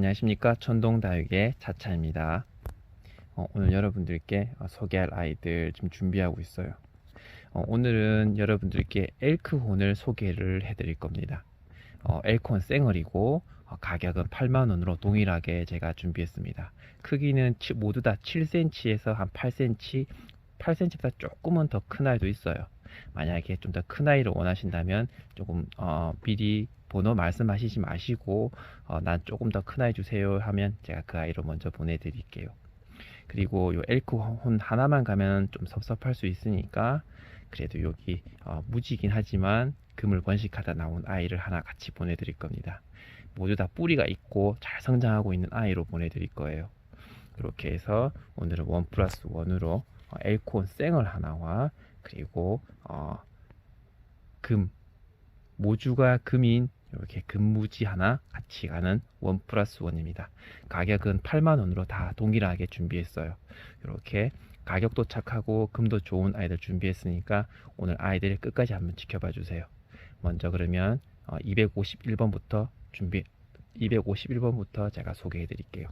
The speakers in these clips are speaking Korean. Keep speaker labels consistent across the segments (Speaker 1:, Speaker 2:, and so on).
Speaker 1: 안녕하십니까? 천동다육의 차차입니다. 어, 오늘 여러분들께 어, 소개할 아이들 지금 준비하고 있어요. 어, 오늘은 여러분들께 엘크혼을 소개를 해 드릴 겁니다. 어, 엘크혼 쌩얼이고 어, 가격은 8만원으로 동일하게 제가 준비했습니다. 크기는 치- 모두 다 7cm에서 한 8cm 8cm보다 조금은 더 큰 아이도 있어요. 만약에 좀 더 큰 아이를 원하신다면 조금 어, 미리 번호 말씀하시지 마시고 어, 난 조금 더 큰 아이 주세요 하면 제가 그 아이로 먼저 보내드릴게요. 그리고 요 엘크 혼 하나만 가면 좀 섭섭할 수 있으니까 그래도 여기 어, 무지긴 하지만 금을 번식하다 나온 아이를 하나 같이 보내드릴 겁니다. 모두 다 뿌리가 있고 잘 성장하고 있는 아이로 보내드릴 거예요. 이렇게 해서 오늘은 원 플러스 원으로 어, 엘콘 쌩얼 하나와 그리고 어, 금 모주가 금인 이렇게 금무지 하나 같이 가는 원 플러스 원입니다. 가격은 8만 원으로 다 동일하게 준비했어요. 이렇게 가격도 착하고 금도 좋은 아이들 준비했으니까 오늘 아이들 끝까지 한번 지켜봐 주세요. 먼저 그러면 251번부터 준비 251번부터 제가 소개해 드릴게요.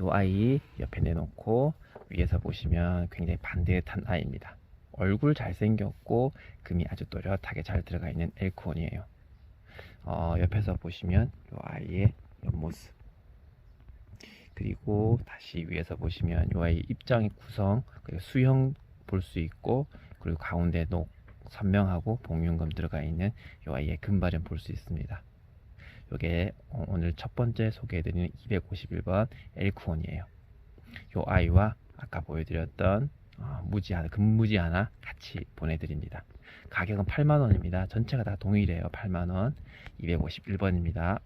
Speaker 1: 이 아이 옆에 내놓고 위에서 보시면 굉장히 반듯한 아이입니다. 얼굴 잘생겼고 금이 아주 또렷하게 잘 들어가 있는 엘콘이에요. 어, 옆에서 보시면 이 아이의 옆모습 그리고 다시 위에서 보시면 이 아이 입장의 구성 그리고 수형 볼 수 있고 그리고 가운데 녹 선명하고 복륜금 들어가 있는 이 아이의 금발은 볼 수 있습니다. 이게 오늘 첫 번째 소개해드리는 251번 엘쿠온이에요. 이 아이와 아까 보여드렸던 어, 무지 하나, 금무지 하나 같이 보내드립니다. 가격은 8만원입니다. 전체가 다 동일해요. 8만원. 251번입니다.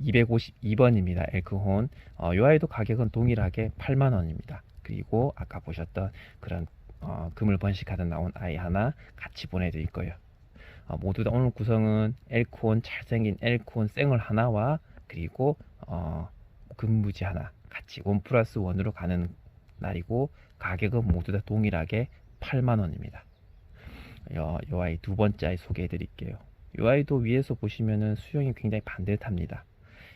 Speaker 1: 252번입니다. 엘크혼. 어, 이 아이도 가격은 동일하게 8만원입니다. 그리고 아까 보셨던 그런 어, 금을 번식하던 나온 아이 하나 같이 보내드릴 거예요. 어, 모두 다 오늘 구성은 엘크혼 잘생긴 엘크혼 쌩얼 하나와 그리고 어, 금무지 하나 같이 원 플러스 원으로 가는 날이고 가격은 모두 다 동일하게 8만원입니다. 요, 요 아이 두 번째 아이 소개해 드릴게요. 요 아이도 위에서 보시면은 수영이 굉장히 반듯합니다.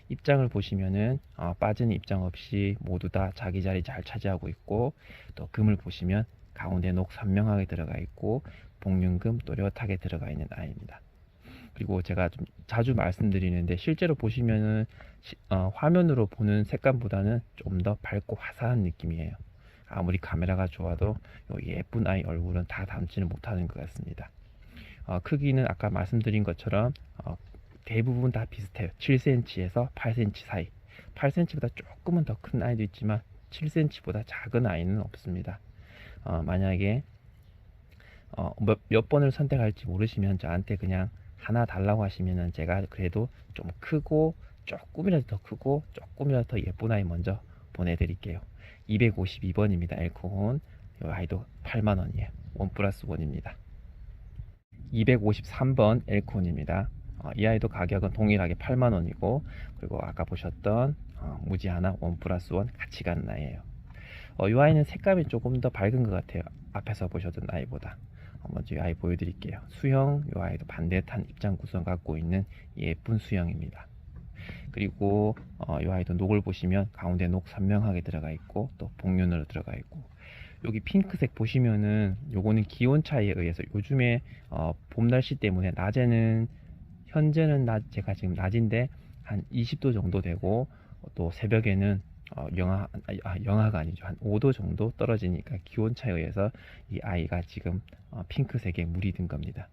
Speaker 1: 입장을 보시면은 어, 빠지는 입장 없이 모두 다 자기 자리 잘 차지하고 있고 또 금을 보시면 가운데 녹 선명하게 들어가 있고 복륜금 또렷하게 들어가 있는 아이입니다. 그리고 제가 좀 자주 말씀드리는데 실제로 보시면은 시, 어, 화면으로 보는 색감보다는 좀 더 밝고 화사한 느낌이에요. 아무리 카메라가 좋아도 요 예쁜 아이 얼굴은 다 담지는 못하는 것 같습니다. 어, 크기는 아까 말씀드린 것처럼 어, 대부분 다 비슷해요. 7cm에서 8cm 사이. 8cm보다 조금은 더 큰 아이도 있지만 7cm보다 작은 아이는 없습니다. 어, 만약에 어, 몇, 몇 번을 선택할지 모르시면 저한테 그냥 하나 달라고 하시면은 제가 그래도 좀 크고 조금이라도 더 크고 조금이라도 더 예쁜 아이 먼저 보내드릴게요. 252번입니다. 엘코혼. 이 아이도 8만원이에요. 원 플러스 원입니다. 253번 엘코혼입니다. 어, 이 아이도 가격은 동일하게 8만원이고 그리고 아까 보셨던 어, 무지 하나 원 플러스 원 같이 가는 아이예요. 어, 이 아이는 색감이 조금 더 밝은 것 같아요. 앞에서 보셨던 아이보다. 어, 먼저 이 아이 보여드릴게요. 수형, 이 아이도 반듯한 입장 구성 갖고 있는 예쁜 수형입니다. 그리고 어, 이 아이도 녹을 보시면 가운데 녹 선명하게 들어가 있고 또 복륜으로 들어가 있고 여기 핑크색 보시면은 요거는 기온 차이에 의해서 요즘에 어, 봄 날씨 때문에 낮에는 현재는 낮 제가 지금 낮인데 한 20도 정도 되고 또 새벽에는 어, 영하 아, 영하가 아니죠 한 5도 정도 떨어지니까 기온 차이에 의해서 이 아이가 지금 어, 핑크색에 물이 든 겁니다.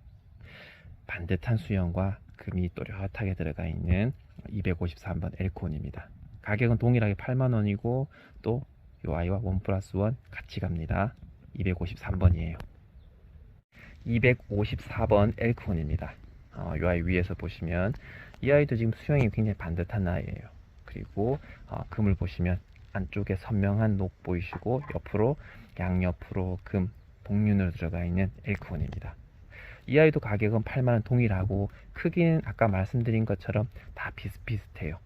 Speaker 1: 반듯한 수영과 금이 또렷하게 들어가 있는 253번 엘콘입니다. 가격은 동일하게 8만원이고 또 이 아이와 원 플러스 원 같이 갑니다. 253번이에요. 254번 엘콘입니다. 어, 이 아이 위에서 보시면 이 아이도 지금 수영이 굉장히 반듯한 아이예요. 그리고 어, 금을 보시면 안쪽에 선명한 녹 보이시고 옆으로 양옆으로 금 복륜으로 들어가 있는 엘콘입니다. 이 아이도 가격은 8만원 동일하고 크기는 아까 말씀드린 것처럼 다 비슷비슷해요.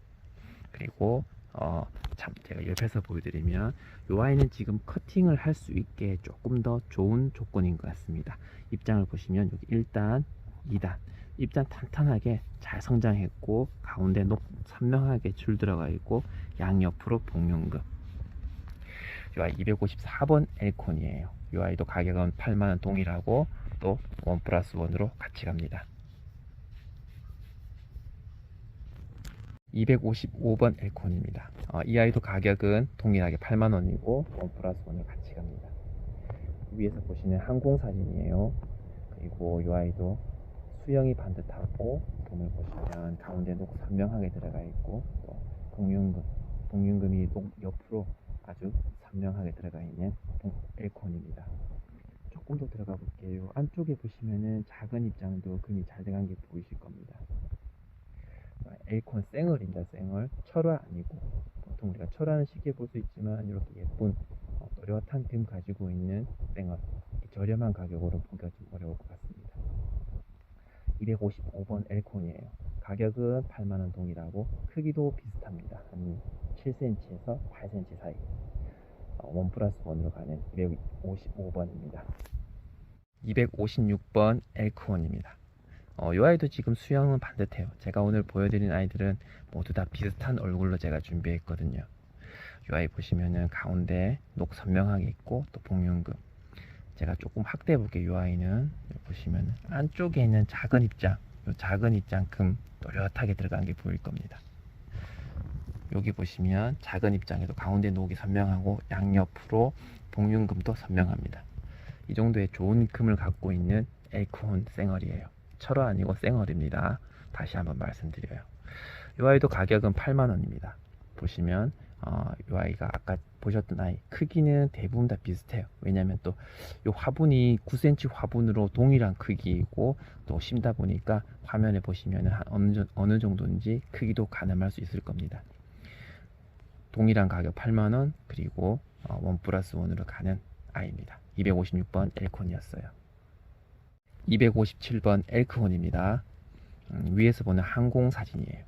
Speaker 1: 그리고 어, 참 제가 옆에서 보여드리면 이 아이는 지금 커팅을 할 수 있게 조금 더 좋은 조건인 것 같습니다. 입장을 보시면 여기 일단 2단 입장 탄탄하게 잘 성장했고 가운데 녹 선명하게 줄 들어가 있고 양옆으로 복륜금 이 아이 254번 엘콘이에요 이 아이도 가격은 8만원 동일하고 또원 플러스 원으로 같이 갑니다. 255번 엘콘입니다. 어, 이 아이도 가격은 동일하게 8만원이고 원 플러스 원을 같이 갑니다. 위에서 보시는 항공 사진이에요. 그리고 이 아이도 수영이 반듯하고 금을 보시면 가운데 녹 선명하게 들어가 있고 또 복륜금 복륜금이 녹 옆으로 아주 선명하게 들어가 있는 엘콘입니다 조금 더 들어가 볼게요. 안쪽에 보시면은 작은 입장도 금이 잘 들어간 게 보이실 겁니다. 엘콘 쌩얼입니다 쌩얼. 철화 아니고. 보통 우리가 철화는 쉽게 볼 수 있지만 이렇게 예쁜 어, 또렷한 금 가지고 있는 쌩얼. 저렴한 가격으로 보기가 좀 어려울 것 같습니다. 255번 엘콘이에요. 가격은 8만원 동일하고 크기도 비슷합니다. 한 7cm에서 8cm 사이. 어, 원 플러스 원으로 가는 255번입니다 256번 엘크원입니다. 어, 이 아이도 지금 수영은 반듯해요. 제가 오늘 보여드린 아이들은 모두 다 비슷한 얼굴로 제가 준비했거든요. 이 아이 보시면은 가운데 녹 선명하게 있고 또 복륜금. 제가 조금 확대해 볼게요. 이 아이는 보시면 안쪽에 있는 작은 입장 이 작은 입장금 또렷하게 들어간 게 보일 겁니다. 여기 보시면 작은 입장에도 가운데 녹이 선명하고 양옆으로 복륜금도 선명합니다 이 정도의 좋은 금을 갖고 있는 에이콘 쌩얼이에요. 철화 아니고 쌩얼입니다. 다시 한번 말씀드려요. 이 아이도 가격은 8만원입니다. 보시면 어, 이 아이가 아까 보셨던 아이 크기는 대부분 다 비슷해요. 왜냐면 또 이 화분이 9cm 화분으로 동일한 크기이고 또 심다 보니까 화면에 보시면 어느, 정- 어느 정도인지 크기도 가늠할 수 있을 겁니다. 동일한 가격 8만원 그리고 어, 원 플러스 원으로 가는 아이입니다 256번 엘콘이었어요. 257번 엘크혼입니다. 음, 위에서 보는 항공 사진이에요.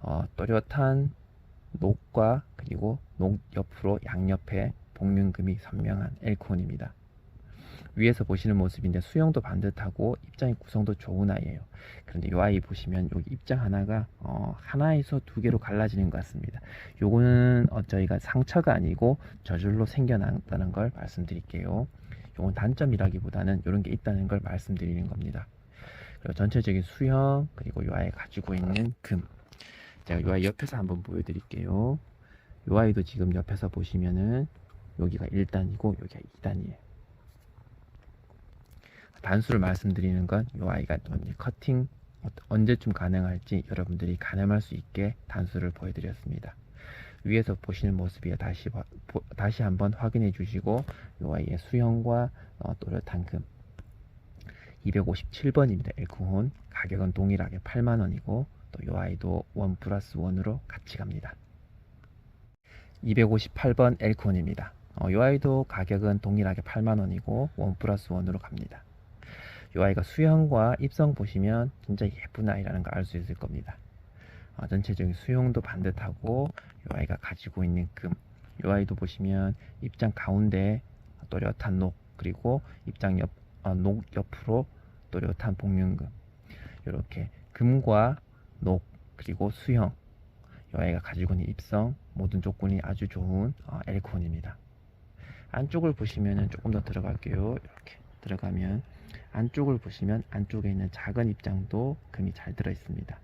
Speaker 1: 어, 또렷한 녹과 그리고 녹 옆으로 양옆에 복륜금이 선명한 엘콘입니다. 위에서 보시는 모습인데 수영도 반듯하고 입장의 구성도 좋은 아이예요. 그런데 이 아이 보시면 여기 입장 하나가 어, 하나에서 두 개로 갈라지는 것 같습니다. 요거는 어, 저희가 상처가 아니고 저절로 생겨났다는 걸 말씀드릴게요. 요건 단점이라기보다는 이런 게 있다는 걸 말씀드리는 겁니다. 그리고 전체적인 수영 그리고 이 아이 가지고 있는 금 제가 이 아이 옆에서 한번 보여드릴게요. 이 아이도 지금 옆에서 보시면은 여기가 1단이고 여기가 2단이에요. 단수를 말씀드리는 건 이 아이가 또 이제 커팅 어- 언제쯤 가능할지 여러분들이 가늠할 수 있게 단수를 보여드렸습니다. 위에서 보시는 모습이에 다시 다시 한번 확인해 주시고 이 아이의 수형과 어, 또렷한 금 257번입니다. 엘크혼 가격은 동일하게 8만원이고 또 이 아이도 원 플러스 원으로 같이 갑니다. 258번 엘콘입니다. 어, 이 아이도 가격은 동일하게 8만원이고 원 플러스 원으로 갑니다. 이 아이가 수형과 입성 보시면 진짜 예쁜 아이라는 걸 알 수 있을 겁니다. 어, 전체적인 수형도 반듯하고 이 아이가 가지고 있는 금, 이 아이도 보시면 입장 가운데 또렷한 녹 그리고 입장 옆, 어, 녹 옆으로 또렷한 복륜금 이렇게 금과 녹 그리고 수형 이 아이가 가지고 있는 입성 모든 조건이 아주 좋은 어, 엘콘입니다. 안쪽을 보시면 조금 더 들어갈게요. 이렇게 들어가면 안쪽을 보시면 안쪽에 있는 작은 입장도 금이 잘 들어 있습니다.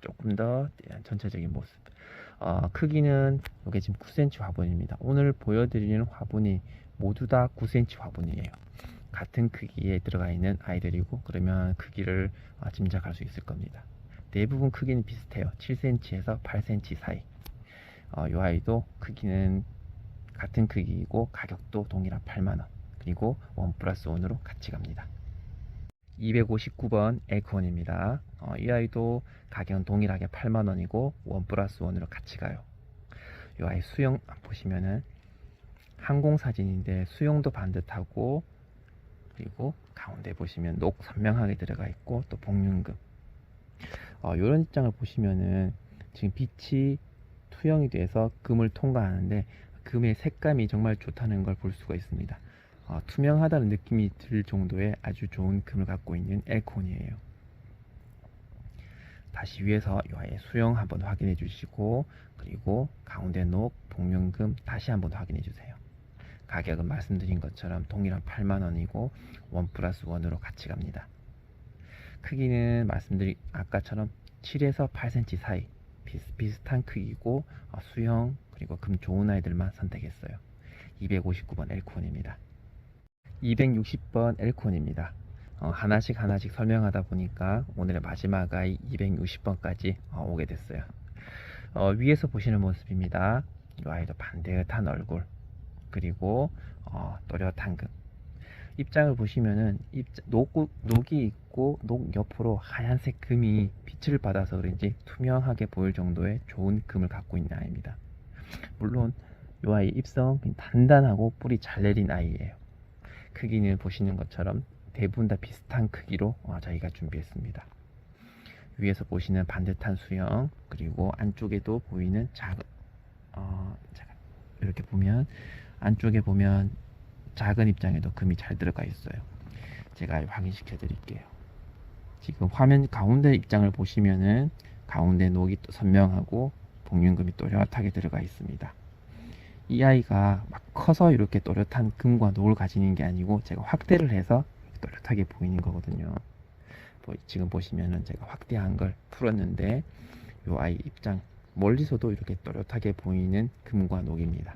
Speaker 1: 조금 더 전체적인 모습. 어, 크기는 이게 지금 9cm 화분입니다. 오늘 보여드리는 화분이 모두 다 9cm 화분이에요. 같은 크기에 들어가 있는 아이들이고 그러면 크기를 어, 짐작할 수 있을 겁니다. 대부분 크기는 비슷해요. 7cm에서 8cm 사이. 어, 이 아이도 크기는 같은 크기이고 가격도 동일한 8만원. 그리고 원 플러스 원으로 같이 갑니다. 259번 에크원입니다. 어, 이 아이도 가격은 동일하게 8만원이고 원 플러스 원으로 같이 가요. 이 아이 수영 보시면은 항공 사진인데 수영도 반듯하고 그리고 가운데 보시면 녹 선명하게 들어가 있고 또 복륜금 어, 이런 입장을 보시면은 지금 빛이 투영이 돼서 금을 통과하는데 금의 색감이 정말 좋다는 걸 볼 수가 있습니다. 어, 투명하다는 느낌이 들 정도의 아주 좋은 금을 갖고 있는 엘콘이에요. 다시 위에서 이 아이의 수영 한번 확인해 주시고 그리고 가운데 녹, 복면금 다시 한번 확인해 주세요. 가격은 말씀드린 것처럼 동일한 8만원이고 원 플러스 원으로 같이 갑니다. 크기는 말씀드린 아까처럼 7에서 8cm 사이 비슷비슷한 크기고 어, 수영 그리고 금 좋은 아이들만 선택했어요. 259번 엘콘입니다. 260번 엘콘입니다. 어, 하나씩 하나씩 설명하다 보니까 오늘의 마지막 아이 260번까지 어, 오게 됐어요. 어, 위에서 보시는 모습입니다. 이 아이도 반듯한 얼굴 그리고 어, 또렷한 금 입장을 보시면은 입자, 녹, 녹이 있고 녹 옆으로 하얀색 금이 빛을 받아서 그런지 투명하게 보일 정도의 좋은 금을 갖고 있는 아이입니다. 물론 이 아이 입성 단단하고 뿌리 잘 내린 아이예요. 크기는 보시는 것처럼 대부분 다 비슷한 크기로 어, 저희가 준비했습니다. 위에서 보시는 반듯한 수영 그리고 안쪽에도 보이는 작은 어, 이렇게 보면 안쪽에 보면 작은 입장에도 금이 잘 들어가 있어요. 제가 확인시켜 드릴게요. 지금 화면 가운데 입장을 보시면은 가운데 녹이 또 선명하고 복륜금이 또렷하게 들어가 있습니다. 이 아이가 막 커서 이렇게 또렷한 금과 녹을 가지는 게 아니고 제가 확대를 해서 또렷하게 보이는 거거든요. 뭐 지금 보시면은 제가 확대한 걸 풀었는데 이 아이 입장 멀리서도 이렇게 또렷하게 보이는 금과 녹입니다.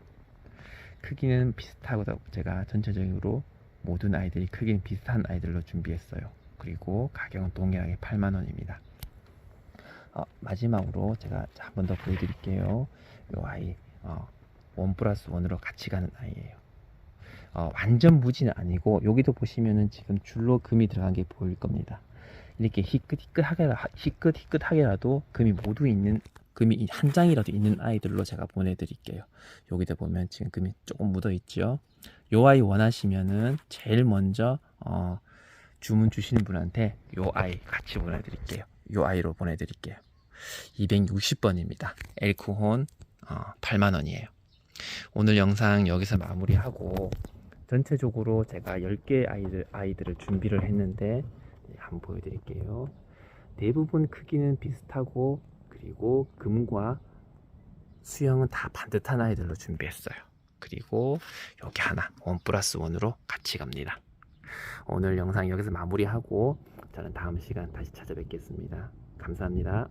Speaker 1: 크기는 비슷하고 제가 전체적으로 모든 아이들이 크기는 비슷한 아이들로 준비했어요. 그리고 가격은 동일하게 8만 원입니다. 어, 마지막으로 제가 한 번 더 보여드릴게요. 이 아이 어, 원 플러스 원으로 같이 가는 아이예요. 어, 완전 무지는 아니고 여기도 보시면은 지금 줄로 금이 들어간 게 보일 겁니다. 이렇게 희끗희끗하게 희끗희끗하게라도 금이 모두 있는 금이 한 장이라도 있는 아이들로 제가 보내드릴게요. 여기다 보면 지금 금이 조금 묻어 있죠. 요 아이 원하시면은 제일 먼저 어, 주문 주시는 분한테 요 아이 같이 보내드릴게요. 요 아이로 보내드릴게요. 260번입니다. 엘쿠혼 어, 8만 원이에요. 오늘 영상 여기서 마무리하고 전체적으로 제가 10개 아이들, 아이들을 준비를 했는데 한번 보여드릴게요. 대부분 크기는 비슷하고 그리고 금과 수영은 다 반듯한 아이들로 준비했어요. 그리고 여기 하나 원 플러스 원으로 같이 갑니다. 오늘 영상 여기서 마무리하고 저는 다음 시간 다시 찾아뵙겠습니다. 감사합니다.